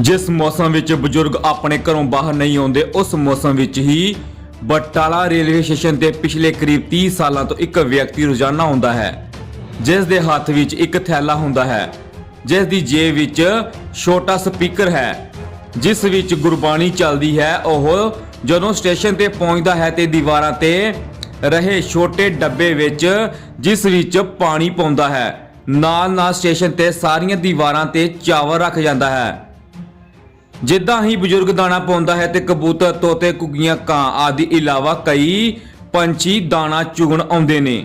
ਜਿਸ ਮੌਸਮ ਵਿੱਚ ਬਜ਼ੁਰਗ ਆਪਣੇ ਘਰੋਂ ਬਾਹਰ ਨਹੀਂ ਆਉਂਦੇ, ਉਸ ਮੌਸਮ ਵਿੱਚ ਹੀ ਬਟਾਲਾ ਰੇਲਵੇ ਸਟੇਸ਼ਨ ਤੇ ਪਿਛਲੇ ਕਰੀਬ 30 ਸਾਲਾਂ ਤੋਂ ਇੱਕ ਵਿਅਕਤੀ ਰੋਜ਼ਾਨਾ ਆਉਂਦਾ ਹੈ, ਜਿਸ ਦੇ ਹੱਥ ਵਿੱਚ ਇੱਕ ਥੈਲਾ ਹੁੰਦਾ ਹੈ, ਜਿਸ ਦੀ ਜੇਬ ਵਿੱਚ ਛੋਟਾ ਸਪੀਕਰ ਹੈ, ਜਿਸ ਵਿੱਚ ਗੁਰਬਾਣੀ ਚੱਲਦੀ ਹੈ, ਉਹ ਜਦੋਂ ਸਟੇਸ਼ਨ ਤੇ ਪਹੁੰਚਦਾ ਹੈ ਤੇ ਦੀਵਾਰਾਂ ਤੇ ਰਹੇ ਛੋਟੇ ਡੱਬੇ ਵਿੱਚ ਜਿਸ ਵਿੱਚ ਪਾਣੀ ਪਾਉਂਦਾ ਹੈ ਨਾਲ ਨਾਲ ਸਟੇਸ਼ਨ ਤੇ ਸਾਰੀਆਂ ਦੀਵਾਰਾਂ ਤੇ ਚਾਵਲ ਰੱਖ ਜਾਂਦਾ ਹੈ। ਜਿੱਦਾਂ ਹੀ ਬਜ਼ੁਰਗ ਦਾਣਾ ਪਾਉਂਦਾ ਹੈ ਤੇ ਕਬੂਤਰ ਤੋਤੇ ਕੁੱਗੀਆਂ ਕਾਂ ਆਦਿ ਇਲਾਵਾ ਕਈ ਪੰਛੀ ਦਾਣਾ ਚੁਗਣ ਆਉਂਦੇ ਨੇ।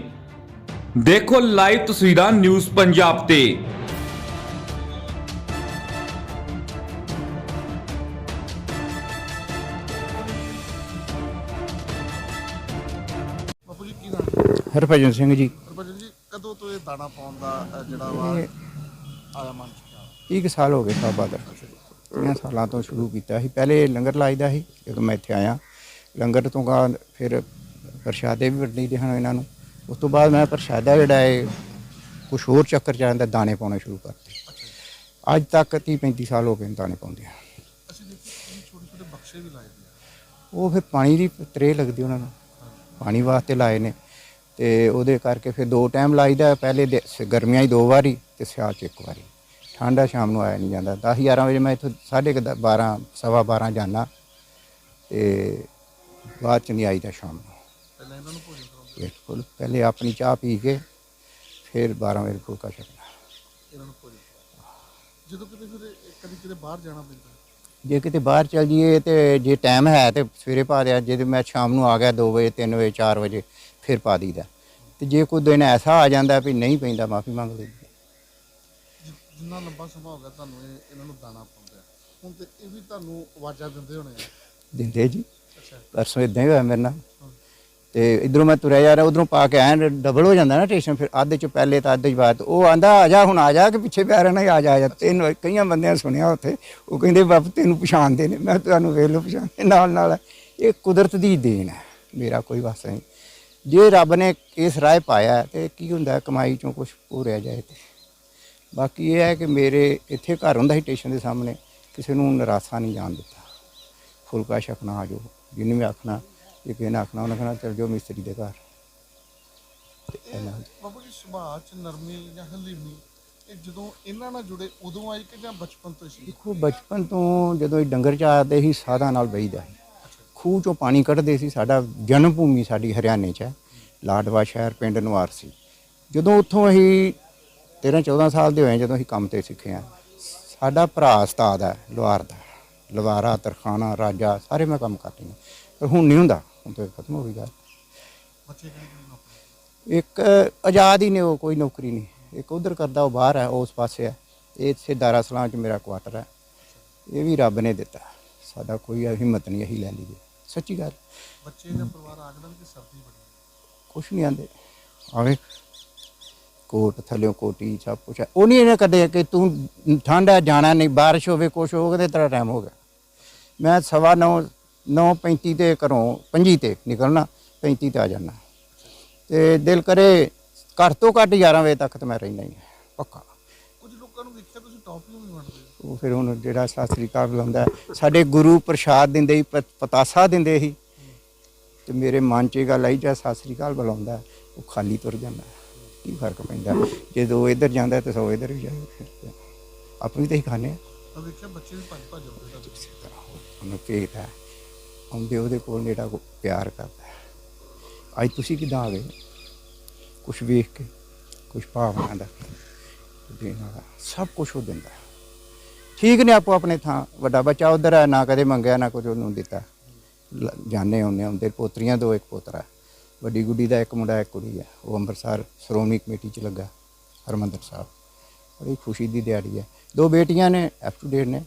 ਦੇਖੋ ਲਾਈਵ ਤਸਵੀਰਾਂ ਨਿਊਜ਼ ਪੰਜਾਬ ਤੇ। ਬਾਪੂ ਜੀ ਕੀ ਨਾਮ ਹਰਭਜਨ ਸਿੰਘ ਜੀ। ਹਰਭਜਨ ਜੀ ਕਦੋਂ ਤੋਂ ਇਹ ਦਾਣਾ ਪਾਉਣ ਦਾ ਅ, ਜਿਹੜਾ ਵਾ ਆਇਆ ਮਨ ਚ? 30 ਸਾਲ ਹੋ ਗਏ ਸਾਬਾ ਦਾ 30 ਸਾਲਾਂ ਤੋਂ ਸ਼ੁਰੂ ਕੀਤਾ ਸੀ। ਪਹਿਲੇ ਲੰਗਰ ਲਾਈਦਾ ਸੀ, ਜਦੋਂ ਮੈਂ ਇੱਥੇ ਆਇਆ। ਲੰਗਰ ਤੋਂ ਬਾਅਦ ਫਿਰ ਪ੍ਰਸ਼ਾਦੇ ਵੀ ਵੰਡੀ ਦੇ ਹਨ ਇਹਨਾਂ ਨੂੰ। ਉਸ ਤੋਂ ਬਾਅਦ ਮੈਂ ਪ੍ਰਸ਼ਾਦਾ ਜਿਹੜਾ ਹੈ ਕੁਝ ਹੋਰ ਚੱਕਰ ਚ ਆਂਦਾ ਦਾਣੇ ਪਾਉਣੇ ਸ਼ੁਰੂ ਕਰਤੇ। ਅੱਜ ਤੱਕ 30 35 ਸਾਲ ਹੋ ਗਏ ਦਾਣੇ ਪਾਉਂਦੇ ਆ ਅਸੀਂ ਦੇਖੀ ਛੋਟੇ ਛੋਟੇ ਬਕਸੇ ਵੀ ਲਾਏ ਉਹ ਫਿਰ ਪਾਣੀ ਦੀ ਤਰੇ ਲੱਗਦੀ ਉਹਨਾਂ ਨੂੰ। ਪਾਣੀ ਵਾਸਤੇ ਲਾਏ ਨੇ। ਤੇ ਉਹਦੇ ਕਰਕੇ ਫਿਰ ਦੋ ਟਾਈਮ ਲਾਈਦਾ। ਪਹਿਲੇ ਦੇ- ਗਰਮੀਆਂ 'ਚ ਦੋ ਵਾਰੀ ਤੇ ਸਿਆਲ 'ਚ ਇੱਕ ਵਾਰੀ। ਠੰਡਾ ਸ਼ਾਮ ਨੂੰ ਆਇਆ ਨਹੀਂ ਜਾਂਦਾ। 10 11 ਵਜੇ ਮੈਂ ਇੱਥੋਂ ਸਾਢੇ ਕੁ ਦ- 12 ਸਵਾ 12 ਜਾਣਾ ਤੇ ਬਾਅਦ ਚ ਨਹੀਂ ਆਈਦਾ ਸ਼ਾਮ ਨੂੰ। ਪਹਿਲਾਂ ਇਹਨਾਂ ਨੂੰ ਭੋਜਨ ਕਰਾਉਂਦੇ ਬਿਲਕੁਲ ਪਹਿਲੇ ਆਪਣੀ ਚਾਹ ਪੀ ਕੇ ਫਿਰ 12 ਵਜੇ ਫੁਲਕਾ ਛਕਣਾ। ਇਹਨਾਂ ਨੂੰ ਭੋਜਨ ਕਰਾਉਂਦੇ ਜਦੋਂ ਕਿਤੇ ਫਿਰ ਇਹ ਕਦੀ ਕਿਤੇ ਬਾਹਰ ਜਾਣਾ ਪੈਂਦਾ? ਜੇ ਕਿਤੇ ਬਾਹਰ ਚਲ ਜਾਈਏ ਤੇ ਜੇ ਟਾਈਮ ਹੈ ਤੇ ਸਵੇਰੇ ਪਾ ਦਿਆ ਜੇ ਮੈਂ ਸ਼ਾਮ ਨੂੰ ਆ ਗਿਆ 2 ਵਜੇ 3 ਵਜੇ 4 ਵਜੇ ਫਿਰ ਪਾ ਦਈਦਾ। ਤੇ ਜੇ ਕੋਈ ਦਿਨ ਐਸਾ ਆ ਜਾਂਦਾ ਵੀ ਨਹੀਂ ਪੈਂਦਾ ਮਾਫੀ ਮੰਗ ਲਈ ਜਿੰਨਾ ਲੰਬਾ ਸਮਾਂ ਹੋ ਗਿਆ ਤੁਹਾਨੂੰ ਇਹ ਇਹਨਾਂ ਨੂੰ ਦਾਣਾ ਪਾਉਂਦੇ ਆ। ਹੁਣ ਤੇ ਇਹ ਵੀ ਤੁਹਾਨੂੰ ਆਵਾਜ਼ਾਂ ਦਿੰਦੇ ਹੋਣੇ ਆ। ਦਿੰਦੇ ਜੀ। ਅੱਛਾ। ਪਰਸੋਂ ਇਦਾਂ ਹੀ ਹੋਇਆ ਮੇਰੇ ਨਾਲ। ਤੇ ਇਧਰੋਂ ਮੈਂ ਤੁਰਿਆ ਜਾ ਰਿਹਾ ਉਧਰੋਂ ਪਾ ਕੇ ਆਇਆ ਡਬਲ ਹੋ ਜਾਂਦਾ ਨਾ ਸਟੇਸ਼ਨ ਫਿਰ ਅੱਧ ਚ ਪਹਿਲੇ ਤਾਂ ਅੱਧ ਚ ਬਾਅਦ। ਉਹ ਆਂਦਾ ਆ ਜਾ ਹੁਣ ਆ ਜਾ ਕਿ ਪਿੱਛੇ ਪਿਆ ਰਹਿਣਾ ਆ ਜਾ ਆ ਜਾ। ਤੈਨੂੰ ਕਈਆਂ ਬੰਦਿਆਂ ਨੇ ਸੁਣਿਆ ਉੱਥੇ। ਉਹ ਕਹਿੰਦੇ ਬਾਪ ਤੈਨੂੰ ਪਛਾਣਦੇ ਨੇ। ਮੈਂ ਤੁਹਾਨੂੰ ਵੇਖ ਲਓ ਪਛਾਣਦੇ ਨਾਲ ਨਾਲ ਇਹ ਕੁਦਰਤ ਦੀ ਦੇਣ ਹੈ ਮੇਰਾ ਕੋਈ ਵਾਸਤਾ ਨਹੀਂ। ਜੇ ਰੱਬ ਨੇ ਇਸ ਰਾਹ ਪਾਇਆ ਹੈ ਤੇ ਕੀ ਹੁੰਦਾ ਹੈ, ਕਮਾਈ ਚੋਂ ਕੁਝ ਪੂਰਿਆ ਜਾਏ ਤੇ। ਬਾਕੀ ਇਹ ਹੈ ਕਿ ਮੇਰੇ ਇੱਥੇ ਘਰ ਹੁੰਦਾ ਸੀ ਸਟੇਸ਼ਨ ਦੇ ਸਾਹਮਣੇ ਕਿਸੇ ਨੂੰ ਨਿਰਾਸ਼ਾ ਨਹੀਂ ਜਾਣ ਦਿੱਤਾ। ਫੁਲਕਾ ਛਕਣਾ ਆ ਜਾਓ ਜਿਹਨੂੰ ਵੀ ਆਖਣਾ ਜੇ ਕਿਸੇ ਨੇ ਆਖਣਾ ਉਹਨੇ ਕਹਣਾ ਚਲ ਜਾਓ ਮਿਸਤਰੀ ਦੇ ਘਰ। ਤੇ ਇਹਨਾਂ ਬਾਪੂ ਜੀ। ਸੁਭਾਅ ਚ ਨਰਮੀ ਜਾਂ ਹਲੀਮੀ ਇਹ ਜਦੋਂ ਇਹਨਾਂ ਨਾਲ ਜੁੜੇ ਉਦੋਂ ਆਈ ਕਿ ਜਾਂ ਬਚਪਨ ਤੋਂ ਸੀ ਦੇਖੋ ਬਚਪਨ ਤੋਂ ਜਦੋਂ ਇਹ ਡੰਗਰ ਚਾਰਦੇ ਸੀ ਸਾਧਾਂ ਨਾਲ ਬਈਦਾ ਸੀ। ਖੂਹ ਚੋਂ ਪਾਣੀ ਕੱਢਦੇ ਸੀ ਸਾਡਾ ਜਨਮ ਭੂਮੀ ਸਾਡੀ ਹਰਿਆਣੇ 'ਚ ਹੈ ਲਾਡਵਾ ਸ਼ਹਿਰ ਪਿੰਡ ਨਵਾਰ ਸੀ। ਜਦੋਂ ਉੱਥੋਂ ਅਸੀਂ 13 14 ਸਾਲ ਦੇ ਹੋਏ ਜਦੋਂ ਅਸੀਂ ਕੰਮ ਤੇ ਸਿੱਖੇ ਆ। ਸਾਡਾ ਭਰਾ ਉਸਤਾਦ ਹੈ ਲੁਹਾਰ ਦਾ। ਲਵਾਰਾ ਤਰਖਾਣਾ ਰਾਜਾ ਸਾਰੇ ਮੈਂ ਕੰਮ ਕਰਦੀ ਹਾਂ। ਪਰ ਹੁਣ ਨਹੀਂ ਹੁੰਦਾ ਹੁਣ ਤਾਂ ਖਤਮ ਹੋ ਗਈ ਗੱਲ। ਇੱਕ ਆਜ਼ਾਦ ਹੀ ਨੇ ਉਹ ਕੋਈ ਨੌਕਰੀ ਨਹੀਂ। ਇੱਕ ਉਧਰ ਕਰਦਾ ਉਹ ਬਾਹਰ ਹੈ ਉਸ ਪਾਸੇ ਹੈ। ਇਹ ਇੱਥੇ ਦਾਰਾ ਸਲਾਮ ਚ ਮੇਰਾ ਕੁਆਟਰ ਹੈ। ਇਹ ਵੀ ਰੱਬ ਨੇ ਦਿੱਤਾ। ਸਾਡਾ ਕੋਈ ਹਿੰਮਤ ਨਹੀਂ ਅਸੀਂ ਲੈ ਲਈਏ ਸੱਚੀ ਗੱਲ। ਬੱਚੇ ਜਾਂ ਪਰਿਵਾਰ ਆਖਦਾ ਕਿ ਸਰਦੀ ਬੜੀ। ਕੁਛ ਨਹੀਂ ਆਂਦੇ। ਆਵੇ ਕੋਟ ਥੱਲਿਓ ਕੋਟੀ ਸਭ ਕੁਛ ਹੈ। ਉਹ ਨਹੀਂ ਇਹਨੇ ਕਦੇ ਕਿ ਤੂੰ ਠੰਡ ਹੈ ਜਾਣਾ ਨਹੀਂ ਬਾਰਿਸ਼ ਹੋਵੇ ਕੁਛ ਹੋਵੇ ਤੇ ਤੇਰਾ ਟਾਈਮ ਹੋ ਗਿਆ। ਮੈਂ ਸਵਾ ਨੌ ਨੌ ਪੈਂਤੀ ਤੇ ਘਰੋਂ ਪੰਜੀ ਤੇ ਨਿਕਲਣਾ 35 ਤੇ ਆ ਜਾਣਾ। ਤੇ ਦਿਲ ਕਰੇ ਘੱਟ ਤੋਂ ਘੱਟ 11 ਵਜੇ ਤੱਕ ਤੇ ਮੈਂ ਰਹਿਣਾ ਹੀ ਹਾਂ, ਪੱਕਾ। ਕੁਝ ਲੋਕਾਂ ਨੂੰ ਦੇਖਿਆ ਤੁਸੀਂ ਟੌਫੀਆਂ ਵੀ ਵੰਡਦੇ ਹੋ ਉਹ ਫਿਰ ਹੁਣ ਜਿਹੜਾ ਸਾਸਰੀ ਕਾਲ ਬੁਲਾਉਂਦਾ ਹੈ, ਸਾਡੇ ਗੁਰੂ ਪ੍ਰਸ਼ਾਦ ਦਿੰਦੇ ਸੀ ਪ- ਪਤਾਸਾ ਦਿੰਦੇ ਸੀ। ਤੇ ਮੇਰੇ ਮਨ 'ਚ ਇਹ ਗੱਲ ਆਈ ਜਾਂ ਸਾਸਰੀ ਕਾਲ ਬੁਲਾਉਂਦਾ ਹੈ, ਉਹ ਖਾਲੀ ਤੁਰ ਜਾਂਦਾ ਹੈ। ਕੀ ਫ਼ਰਕ ਪੈਂਦਾ ਜਦੋਂ ਇੱਧਰ ਜਾਂਦਾ ਤੇ ਸੋ ਇੱਧਰ ਵੀ ਜਾਏ ਫਿਰ ਆਪ ਵੀ ਤਾਂ ਹੀ ਖਾਣੇ ਆ ਤਾਂ ਦੇਖਿਆ ਬੱਚੇ ਵੀ ਭੱਜ ਭੱਜ ਆਉਂਦੇ ਤਾਂ ਇਸੇ ਤਰ੍ਹਾਂ ਉਹ- ਉਹਨੂੰ ਭੇਜਦਾ ਹੈ। ਆਉਂਦੇ ਉਹਦੇ ਕੋਲ ਕੋ ਪਿਆਰ ਕਰਦਾ। ਅੱਜ ਤੁਸੀਂ ਕਿਦਾਂ ਆ ਗਏ ਕੁਝ ਵੇਖ ਕੇ ਕੁਝ ਭਾਵਨਾ ਦਾ ਦੇਣ ਸਭ ਕੁਝ ਉਹ ਦਿੰਦਾ। ਠੀਕ ਨੇ ਆਪੋ ਆਪਣੇ ਥਾਂ ਵੱਡਾ ਬੱਚਾ ਉਧਰ ਹੈ ਨਾ ਕਦੇ ਮੰਗਿਆ ਨਾ ਕੁਝ ਉਹਨੂੰ ਦਿੱਤਾ ਜਾਣੇ ਹੁੰਨੇ ਹੁੰਦੇ ਪੋਤਰੀਆਂ ਦੋ ਇੱਕ ਪੋਤਰਾ ਵੱਡੀ ਗੁੱਡੀ ਦਾ ਇੱਕ ਮੁੰਡਾ, ਇੱਕ ਕੁੜੀ ਹੈ। ਉਹ ਅੰਮ੍ਰਿਤਸਰ ਸ਼੍ਰੋਮਣੀ ਕਮੇਟੀ ਚ ਲੱਗਾ, ਹਰਮੰਦਰ ਸਾਹਿਬ। ਬੜੀ ਖੁਸ਼ੀ ਦੀ ਦਿਹਾੜੀ ਹੈ। ਦੋ ਬੇਟੀਆਂ ਨੇ ਅਪ ਟੂ ਡੇਟ ਨੇ।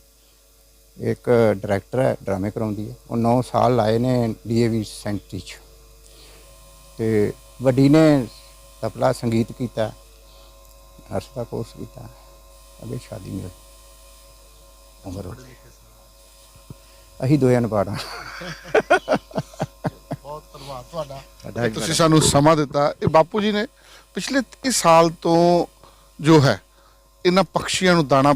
ਇੱਕ ਡਾਇਰੈਕਟਰ ਹੈ ਡਰਾਮੇ ਕਰਾਉਂਦੀ ਹੈ। ਉਹ 9 ਸਾਲ ਲਾਏ ਨੇ ਡੀਏਵੀ ਸੈਂਟਰੀ ਚ। ਤੇ ਵੱਡੀ ਨੇ ਤਪਲਾ ਸੰਗੀਤ ਕੀਤਾ ਨਰਸ ਦਾ ਕੋਰਸ ਕੀਤਾ, ਅਗੇ ਸ਼ਾਦੀ ਮੇਰੀ ਉਮਰ ਹੋ ਗਈ। ਅਸੀਂ ਦੋਆਂ ਨੂੰ ਪਾੜਾਂ ਤੁਹਾਡਾ। ਸਾਡਾ ਵੀ ਤੁਸੀਂ ਸਾਨੂੰ ਸਮਾਂ ਦਿੱਤਾ। ਇਹ ਬਾਪੂ ਜੀ ਨੇ ਪਿਛਲੇ 30 ਸਾਲ ਤੋਂ ਜੋ ਹੈ ਇਹਨਾਂ ਪੰਛੀਆਂ ਨੂੰ ਦਾਣਾ